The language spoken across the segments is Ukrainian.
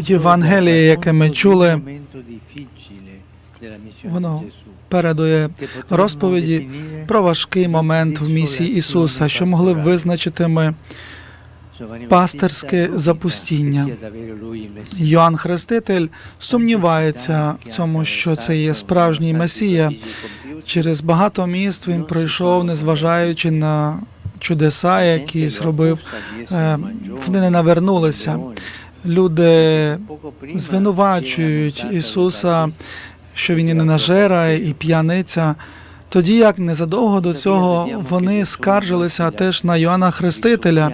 Євангеліє, яке ми чули, воно передує розповіді про важкий момент в місії Ісуса, що могли б визначити ми Giovanni пастирське запустіння. Йоанн Хреститель сумнівається в цьому, що це є справжній Месія. Через багато міст він пройшов, незважаючи на чудеса, які зробив. е, Вони не навернулися. Люди звинувачують Ісуса, що він і ненажера, і п'яниця. Тоді як незадовго до цього вони скаржилися теж на Йоанна Хрестителя,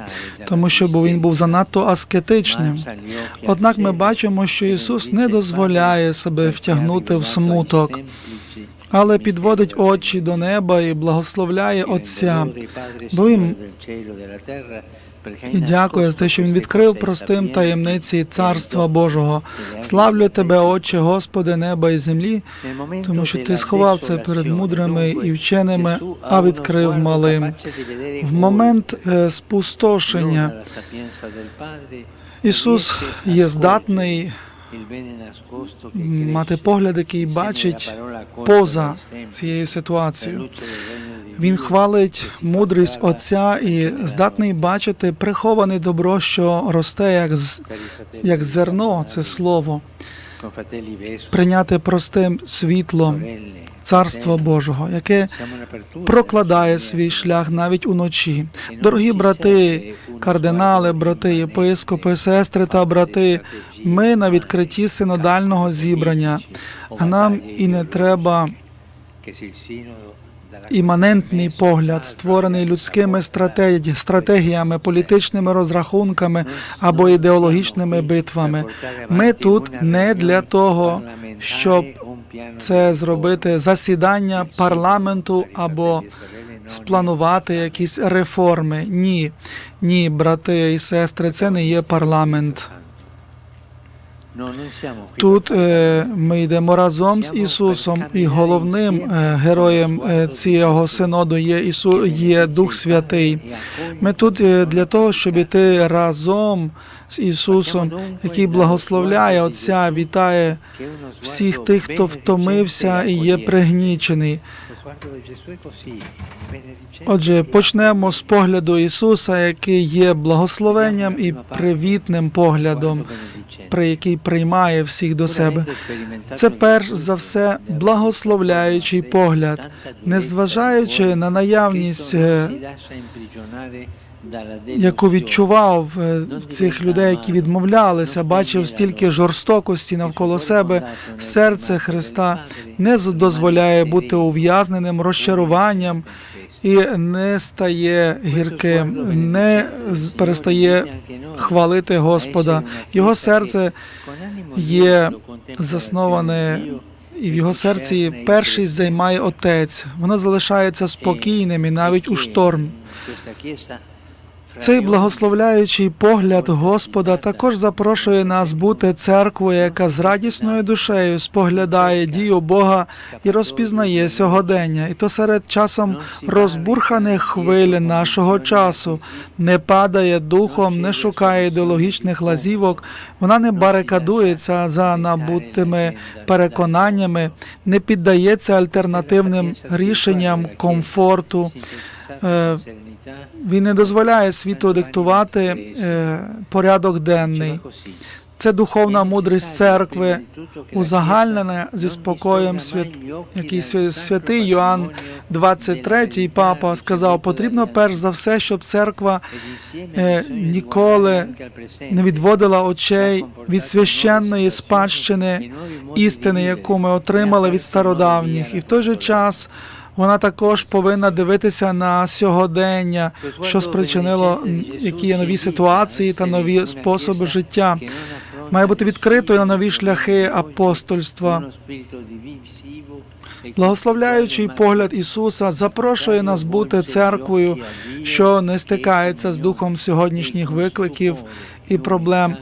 тому що він був занадто аскетичним. Однак ми бачимо, що Ісус не дозволяє себе втягнути в смуток, але підводить очі до неба і благословляє Отця. бо він- І дякує за те, що він відкрив простим таємниці Царства Божого. Славлю тебе, Отче, Господи, неба і землі, тому що ти сховав це перед мудрими і вченими, а відкрив малим. В момент е, спустошення Ісус є здатний мати погляд, який бачить поза цією ситуацією. Він хвалить мудрість Отця і здатний бачити приховане добро, що росте як, як зерно, це слово, прийняти простим світлом Царства Божого, яке прокладає свій шлях навіть уночі. Дорогі брати, кардинали, брати, єпископи, сестри та брати, ми на відкритті синодального зібрання, а нам і не треба іманентний погляд, створений людськими стратегіями, політичними розрахунками або ідеологічними битвами. Ми тут не для того, щоб це зробити засідання парламенту або спланувати якісь реформи. Ні, ні, брати і сестри, це не є парламент. Тут е, ми йдемо разом з Ісусом, і головним е, героєм е, цього синоду є Ісу, є Дух Святий. Ми тут для того, щоб іти разом з Ісусом, який благословляє Отця, вітає всіх тих, хто втомився і є пригнічений. Отже, почнемо з погляду Ісуса, який є благословенням і привітним поглядом, при який приймає всіх до себе. Це перш за все благословляючий погляд, незважаючи на наявність, е, яку відчував е, в цих людей, які відмовлялися, бачив стільки жорстокості навколо себе. Серце Христа не дозволяє бути ув'язненим розчаруванням і не стає гірким, не перестає хвалити Господа. Його серце є засноване, і в його серці першість займає отець. Воно залишається спокійним і навіть у шторм. Цей благословляючий погляд Господа також запрошує нас бути церквою, яка з радісною душею споглядає дію Бога і розпізнає сьогодення, і то серед часом розбурханих хвиль нашого часу. Не падає духом, не шукає ідеологічних лазівок, вона не барикадується за набутими переконаннями, не піддається альтернативним рішенням комфорту. Е, Він не дозволяє світу диктувати е, порядок денний. Це духовна мудрість церкви, узагальнена зі спокоєм свят... який свя- святий Йоанн 23 папа сказав, потрібно перш за все, щоб церква е, ніколи не відводила очей від священної спадщини істини, яку ми отримали від стародавніх, і в той же час вона також повинна дивитися на сьогодення, що спричинило які є нові ситуації та нові способи життя. Має бути відкритою на нові шляхи апостольства. Благословляючий погляд Ісуса запрошує нас бути церквою, що не стикається з духом сьогоднішніх викликів і проблем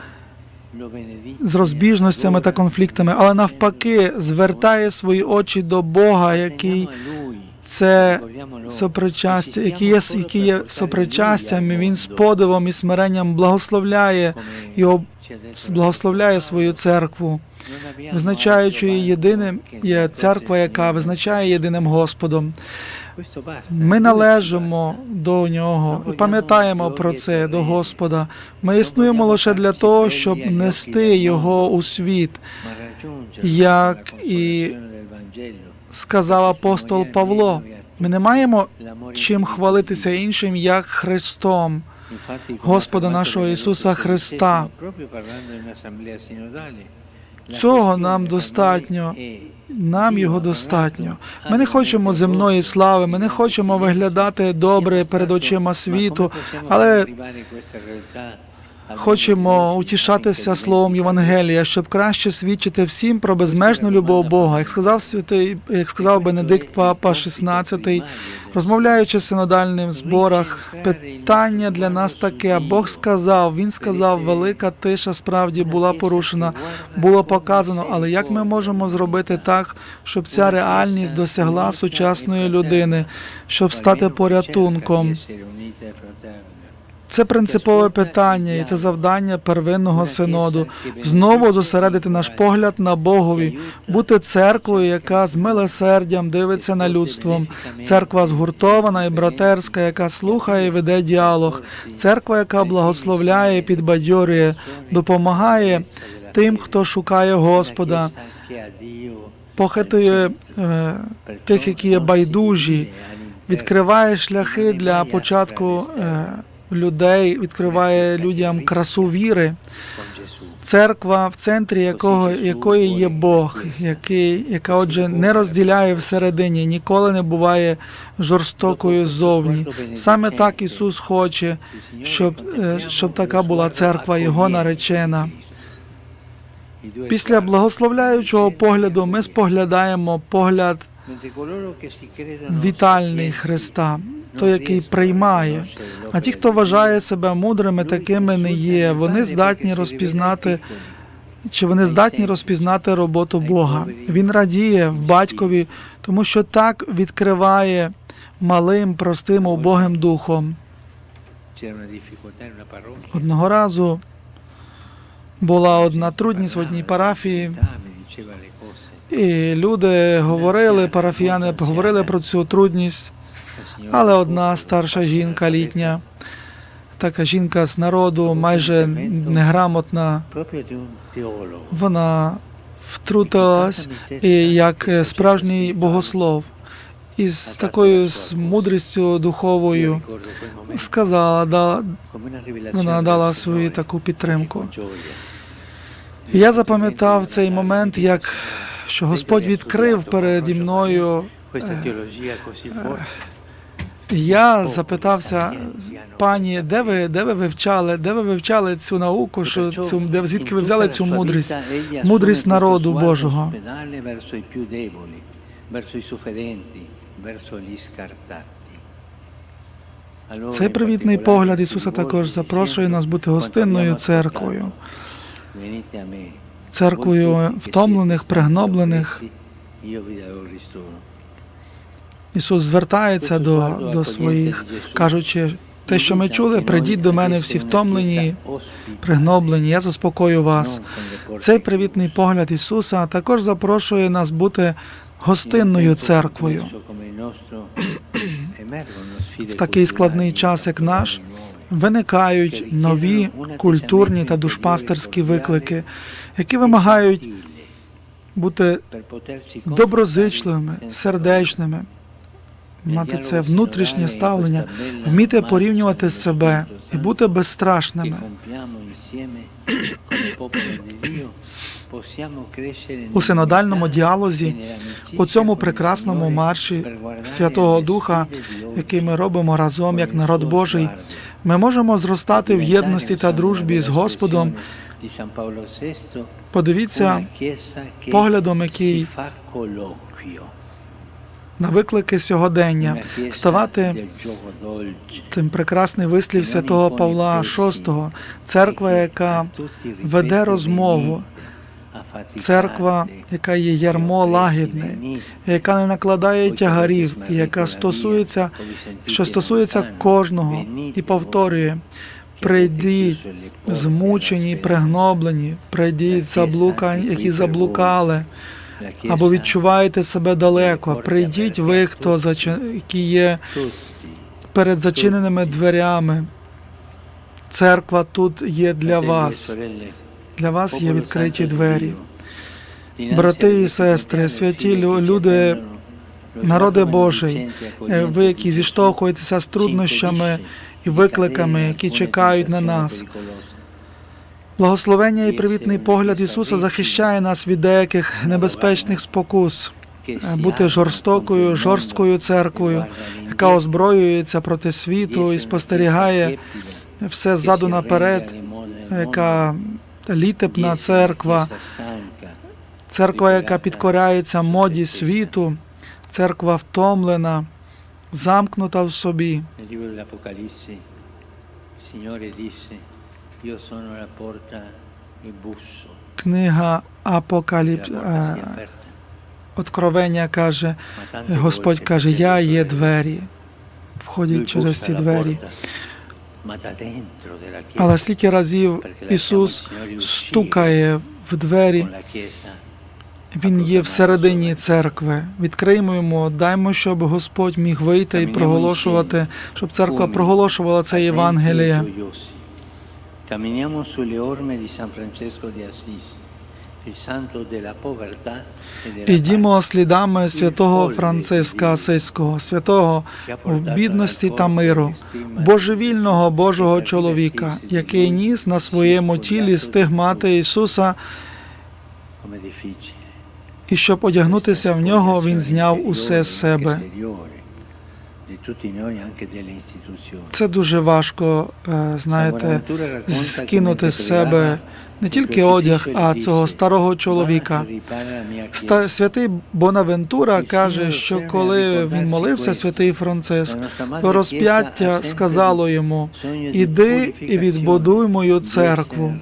з розбіжностями та конфліктами, але навпаки звертає свої очі до Бога, який це сопричастя, які є, які є сопричастям, він з подивом і смиренням благословляє об- благословляє свою церкву, визначаючи її єдиним є церква, яка визначає єдиним Господом. Ми належимо до нього і пам'ятаємо про це до Господа. Ми існуємо лише для того, щоб нести його у світ, як і сказав апостол Павло. Ми не маємо чим хвалитися іншим, як Христом. Господа нашого Ісуса Христа. Цього нам достатньо. Нам його достатньо. Ми не хочемо земної слави, ми не хочемо виглядати добре перед очима світу, але хочемо утішатися словом Євангелія, щоб краще свідчити всім про безмежну любов Бога. Як сказав святий, як сказав Бенедикт Папа 16, розмовляючи в синодальних зборах, питання для нас таке. Бог сказав, він сказав, велика тиша справді була порушена, було показано. Але як ми можемо зробити так, щоб ця реальність досягла сучасної людини, щоб стати порятунком? Це принципове питання, і це завдання первинного синоду. Знову зосередити наш погляд на Богові, бути церквою, яка з милосердям дивиться на людством. Церква згуртована і братерська, яка слухає і веде діалог. Церква, яка благословляє підбадьорює, допомагає тим, хто шукає Господа, похитує е, тих, які є байдужі, відкриває шляхи для початку. Е, людей відкриває людям красу віри. Церква, в центрі якого якої є Бог, який, яка отже не розділяє всередині, ніколи не буває жорстокою ззовні. Саме так Ісус хоче, щоб, е, щоб така була церква, Його наречена. Після благословляючого погляду ми споглядаємо погляд вітальний Христа, той, який приймає. А ті, хто вважає себе мудрими, такими не є. Вони здатні розпізнати, чи вони здатні розпізнати роботу Бога. Він радіє в батькові, тому що так відкриває малим, простим, убогим духом. Одного разу була одна трудність в одній парафії, і люди говорили, парафіяни говорили про цю трудність. Але одна старша жінка літня, така жінка з народу, майже неграмотна, вона втрутилась і як справжній богослов, із такою з мудрістю духовою сказала, да, вона дала свою таку підтримку. Я запам'ятав цей момент, як що Господь відкрив переді мною. Я запитався пані, де ви де ви вивчали, де ви вивчали цю науку, що цю де звідки ви взяли цю мудрість, мудрість народу Божого. Цей привітний погляд Ісуса також запрошує нас бути гостинною церквою, церквою втомлених, пригноблених. Ісус звертається до, до своїх, кажучи, те, що ми чули, прийдіть до мене всі втомлені, пригноблені, я заспокою вас. Цей привітний погляд Ісуса також запрошує нас бути гостинною церквою. В такий складний час, як наш, виникають нові культурні та душпастерські виклики, які вимагають бути доброзичливими, сердечними, мати це внутрішнє ставлення, вміти порівнювати себе і бути безстрашними. У синодальному діалозі, у цьому прекрасному марші Святого Духа, який ми робимо разом як народ Божий, ми можемо зростати в єдності та дружбі з Господом. Подивіться поглядом, який на виклики сьогодення, ставати цим прекрасний вислів святого Павла VI, церква, яка веде розмову, Церква, яка є ярмо лагідне, яка не накладає тягарів, і яка стосується, що стосується кожного, і повторює: прийдіть, змучені, пригноблені, прийдіть заблукані, які заблукали, або відчуваєте себе далеко. Прийдіть ви, хто зачи- які є перед зачиненими дверями. Церква тут є для вас. Для вас є відкриті двері. Брати і сестри, святі лю- люди, народи Божий, е, ви, які зіштовхуєтеся з труднощами і викликами, які чекають на нас. Благословення і привітний погляд Ісуса захищає нас від деяких небезпечних спокус. Е, Бути жорстокою, жорсткою церквою, яка озброюється проти світу і спостерігає все ззаду наперед, яка літепна церква, церква, яка підкоряється моді світу, церква втомлена, замкнута в собі. Книга Апокаліп е. Откровення каже, Господь каже, я є двері. Входять через ці двері. Але скільки разів Ісус стукає в двері, Він є всередині церкви. Відкриємо йому, даймо, щоб Господь міг вийти і проголошувати, щоб церква проголошувала це Євангеліє. Camminiamo sulle orme di San Francesco di Assisi, Ідімо слідами святого Франциска Асиського, святого в бідності та миру, божевільного Божого чоловіка, який ніс на своєму тілі стигмати Ісуса, і щоб одягнутися в нього, він зняв усе з себе. Це дуже важко, е, знаєте, скинути з себе не тільки одяг, а цього старого чоловіка. Святий Бонавентура каже, що коли він молився, святий Франциск, то розп'яття сказало йому: Іди і відбудуй мою церкву.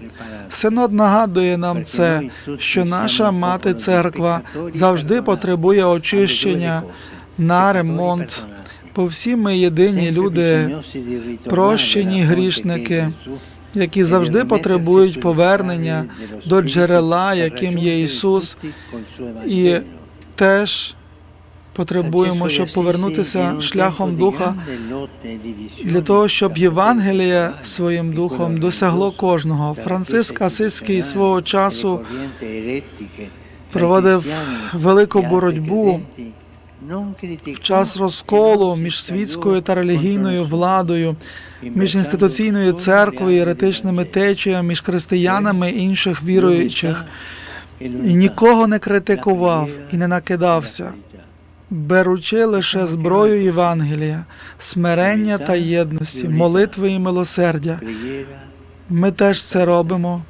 Синод нагадує нам це, що наша мати церква завжди потребує очищення на ремонт. Бо всі ми єдині люди, прощені грішники, які завжди потребують повернення до джерела, яким є Ісус, і теж потребуємо, щоб повернутися шляхом Духа. для того, щоб Євангеліє своїм духом досягло кожного. Франциск Асиський свого часу проводив велику боротьбу в час розколу між світською та релігійною владою, між інституційною церквою, еретичними течіями, між християнами і інших віруючих. І нікого не критикував і не накидався, беручи лише зброю Євангелія, смирення та єдності, молитви і милосердя. Ми теж це робимо.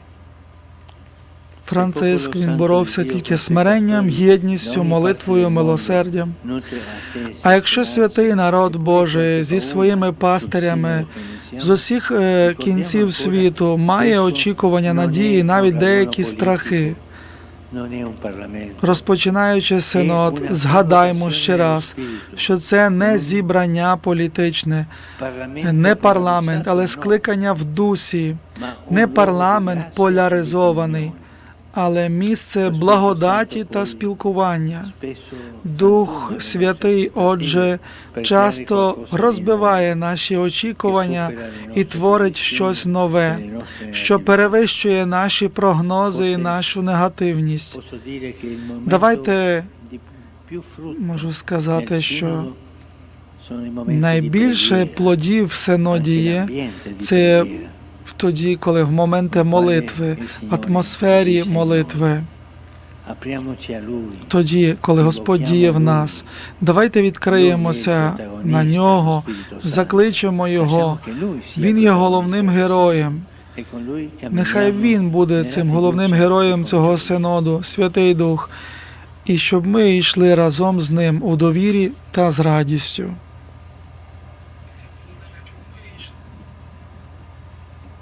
Франциск він боровся тільки смиренням, єдністю, молитвою, милосердям. А якщо святий народ Божий зі своїми пастирями з усіх е, кінців світу має очікування, надії, навіть деякі страхи, розпочинаючи синод, згадаймо ще раз, що це не зібрання політичне, не парламент, але скликання в дусі, не парламент поляризований, але місце благодаті та спілкування. Дух Святий, отже, часто розбиває наші очікування і творить щось нове, що перевищує наші прогнози і нашу негативність. Давайте можу сказати, що найбільше плодів в синоді є це тоді, коли в моменти молитви, в атмосфері молитви. Тоді, коли Господь діє в нас, давайте відкриємося на нього, закличемо його. Він є головним героєм. Нехай він буде цим головним героєм цього синоду, Святий Дух, і щоб ми йшли разом з ним у довірі та з радістю.